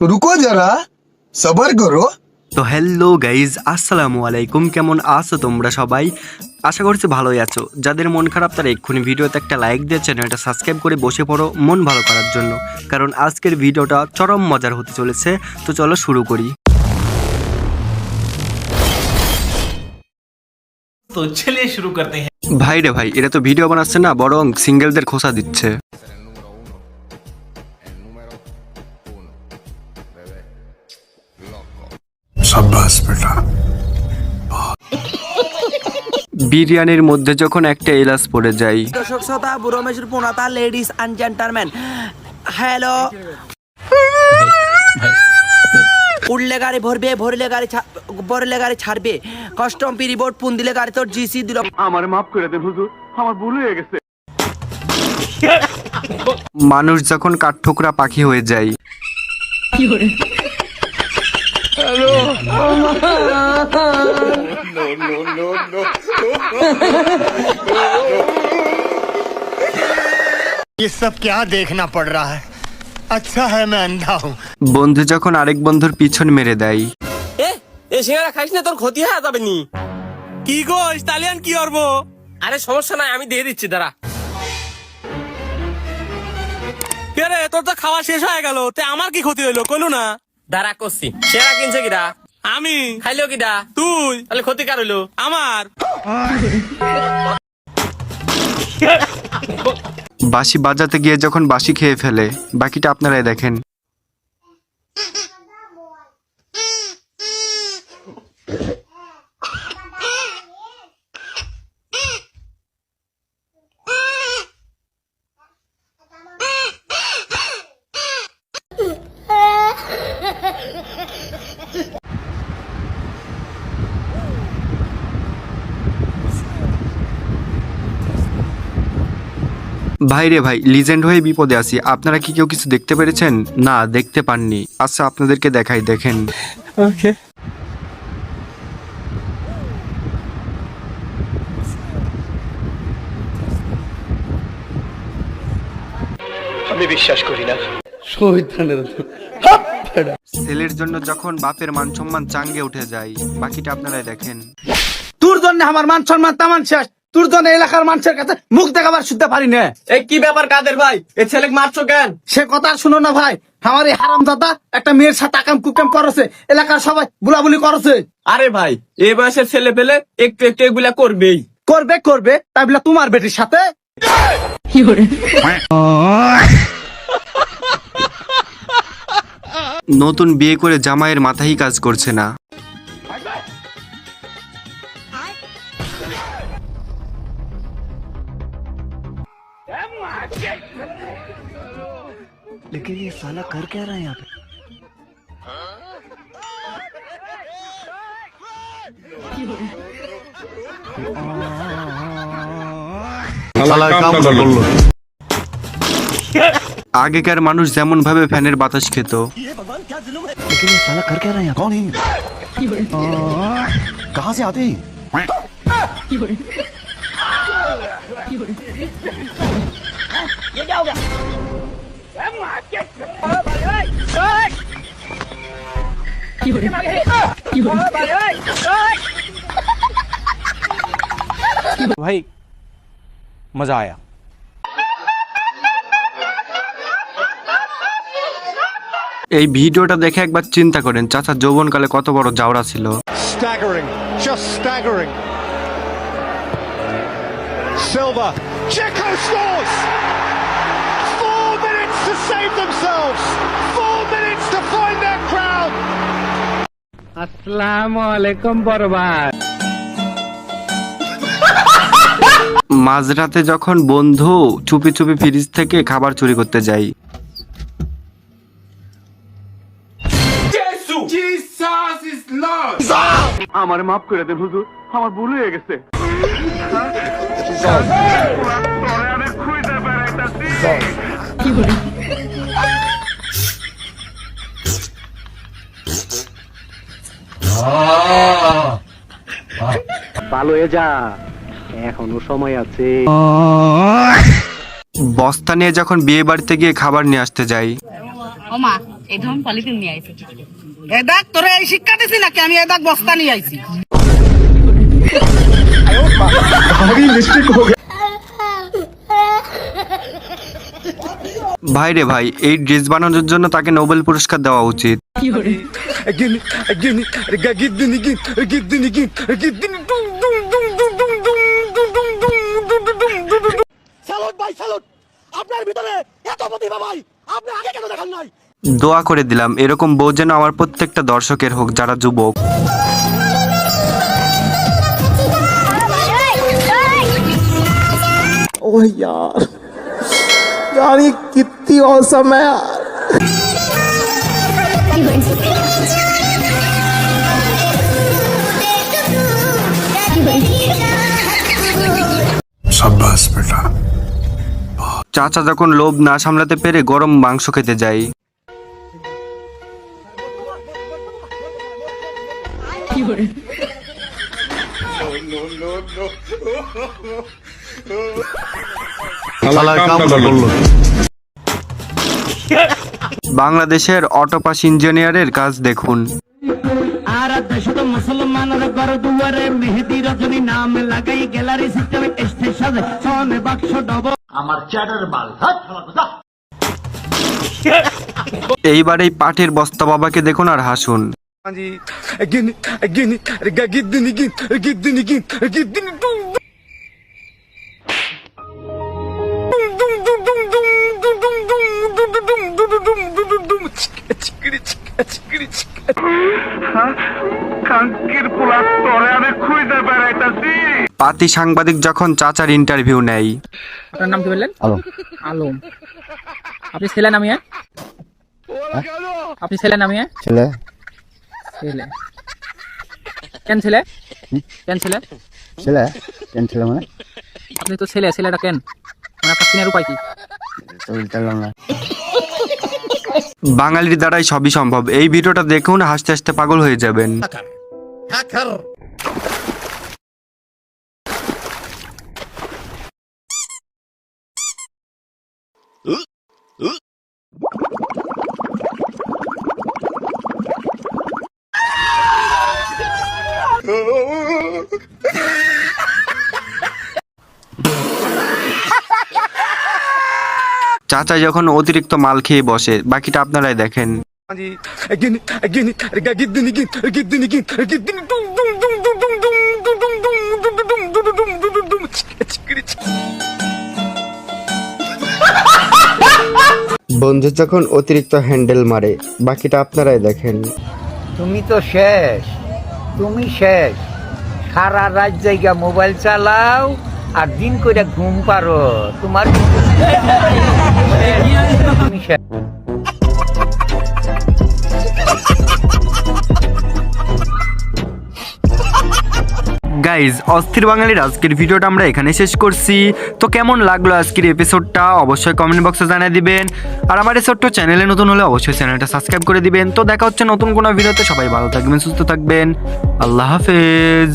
Suruh kau jarah, sabar guru. তো hello guys আসসালামু আলাইকুম। কেমন আছো তোমরা সবাই? আশা করছি ভালোই আছো। যাদের মন খারাপ তারা এক্ষুনি ভিডিওতে একটা লাইক দিয়ে চ্যানেলটা সাবস্ক্রাইব করে বসে পড়ো মন ভালো করার জন্য। কারণ আজকের ভিডিওটা চরম মজার হতে চলেছে। তো চলো শুরু করি। তো চলে শুরু করতে ভাই রে ভাই এটা তো ভিডিও বানাচ্ছে না বরং সিঙ্গেলদের খোসা দিচ্ছে। সাব্বাস বেটা। বিরিয়ানির মধ্যে যখন একটা এলাচ পড়ে যায়। দর্শক শ্রোতা বুড়ো মেশুর পোনাতা লেডিস অ্যান্ড জেন্টারম্যান হ্যালো উড়লে গাড়ি ভরবে ভরলে গাড়ি ভরলে গাড়ি ছাড়বে। কাস্টম পি পুন দিলে গাড়ি তোর জিসি দিল আমার মাফ করে দেন হুজুর আমার ভুল হয়ে গেছে। মানুষ যখন কাঠঠোকরা পাখি হয়ে যায়। কি করে हूँ? বন্ধু যখন আরেক বন্ধুর পিছন মেরে দেয় এ এ সিঙ্গারা খাইস না তোর ক্ষতি হয়ে যাবে নি কি গো ইতালিয়ান কি করব আরে সমস্যা নাই আমি দিয়ে দিচ্ছি দাঁড়া রে তোর তো খাওয়া শেষ হয়ে গেল তে আমার কি ক্ষতি হইল কইলো না দাঁড়া করছি। সেরা কিনছে কিরা আমি? খাইলো কিরা তুই? তাহলে ক্ষতি কার হইল? আমার? বাঁশি বাজাতে গিয়ে যখন বাসি খেয়ে ফেলে বাকিটা আপনারাই দেখেন। ভাই রে ভাই লিজেন্ড হয়ে বিপদে আছি। আপনারা কি কেউ কিছু দেখতে পেরেছেন? না দেখতে পাননি। আচ্ছা আপনাদেরকে দেখাই দেখেন। ছেলের জন্য যখন বাপের মান সম্মান চাঙ্গে উঠে যায় বাকিটা আপনারাই দেখেন। তোর জন্য আমার মান সম্মান তামান শেষ তোর জন্য এলাকার মানুষের কাছে মুখ দেখাবার শুনতে পারি না। এই কি ব্যাপার কাদের ভাই? এ ছেলে মারছো কেন? সে কথা শুনো না ভাই। আমার এই হারাম দাদা একটা মেয়ের সাথে আকাম কুকাম করেছে। এলাকার সবাই বুলাবুলি করেছে। আরে ভাই এই বয়সের ছেলে পেলে একটু একটু এগুলা করবেই। করবে করবে। তাই বলে তোমার বেটির সাথে? নতুন বিয়ে করে জামাইয়ের মাথায় কাজ করছে না। लेकिन ये साला कर क्या रहा है यहाँ पे? আগেকার মানুষ যেমন ভাবে ফ্যানের বাতাস খেত साला कर क्या रहा है कौन है कहाँ से आते ये क्या हो गया? भाई मजा आया এই ভিডিওটা দেখে একবার চিন্তা করেন চাচা যৌবনকালে কত বড় জাউরা ছিল Staggering, just staggering. Silva, Checo scores. to save themselves. Four minutes to find their crown. Assalamu alaikum, Barbar. মাঝরাতে যখন বন্ধু চুপি চুপি ফ্রিজ থেকে খাবার চুরি করতে যাই আমার মাফ করে দেন হুজুর আমার ভুল হয়ে গেছে কি বস্তা নিয়ে যখন বিয়ে বাড়িতে গিয়ে খাবার নিয়ে আসতে যাই। ওমা এই ধরুন পলিথিন নিয়ে আইছে। এ তোরে এই শিক্ষা দিছি নাকি? আমি এদাক বস্তা নিয়ে আইছি। ভাই রে ভাই এই ড্রেস বানানোর জন্য তাকে নোবেল পুরস্কার দেওয়া উচিত দোয়া করে দিলাম এরকম বউ যেন আমার প্রত্যেকটা দর্শকের হোক যারা যুবক ओ কি कितनी औसम है यार शाबाश बेटा চাচা যখন লোভ না সামলাতে পেরে গরম মাংস খেতে যায় साला काम कर लो বাংলাদেশের অটোপাস ইঞ্জিনিয়ারের কাজ দেখুন আর দেশত মুসলমানের ঘর দুয়ারে মেহেদি রজনী নাম লাগাই গ্যালারি সিস্টেমে স্টেজ সাজে বাক্স ডব এইবার এই পাটের বস্তা বাবাকে দেখুন আর হাসুন পাতি সাংবাদিক যখন চাচার ইন্টারভিউ নেয়। আপনার নাম কি বললেন? আলম। আলম। আপনি ছেলে নামিয়ে আপনি ছেলে নামিয়ে ছেলে। ছেলে। কেন ছেলে? কেন ছেলে? ছেলে। কেন ছেলে মানে? আপনি তো ছেলে ছেলেটা কেন? মানে আপনার চিনের উপায় কি? বাঙালির দ্বারাই সবই সম্ভব। এই ভিডিওটা দেখুন হাসতে হাসতে পাগল হয়ে যাবেন। চাচা যখন অতিরিক্ত মাল খেয়ে বসে বাকিটা আপনারাই দেখেন। বন্ধু যখন অতিরিক্ত হ্যান্ডেল মারে বাকিটা আপনারাই দেখেন তুমি তো শেষ তুমি শেষ সারা রাত জায়গা মোবাইল চালাও আর দিন করে ঘুম পারো তোমার তুমি শেষ গাইজ অস্থির বাঙালির আজকের ভিডিওটা আমরা এখানে শেষ করছি। তো কেমন লাগল আজকের এপিসোডটা অবশ্যই কমেন্ট বক্সে জানিয়ে দিবেন। আর আমার এই ছোট্ট চ্যানেলে নতুন হলে অবশ্যই চ্যানেলটা সাবস্ক্রাইব করে দিবেন। তো দেখা হচ্ছে নতুন কোনো ভিডিওতে। সবাই ভালো থাকবেন, সুস্থ থাকবেন। আল্লাহ হাফেজ।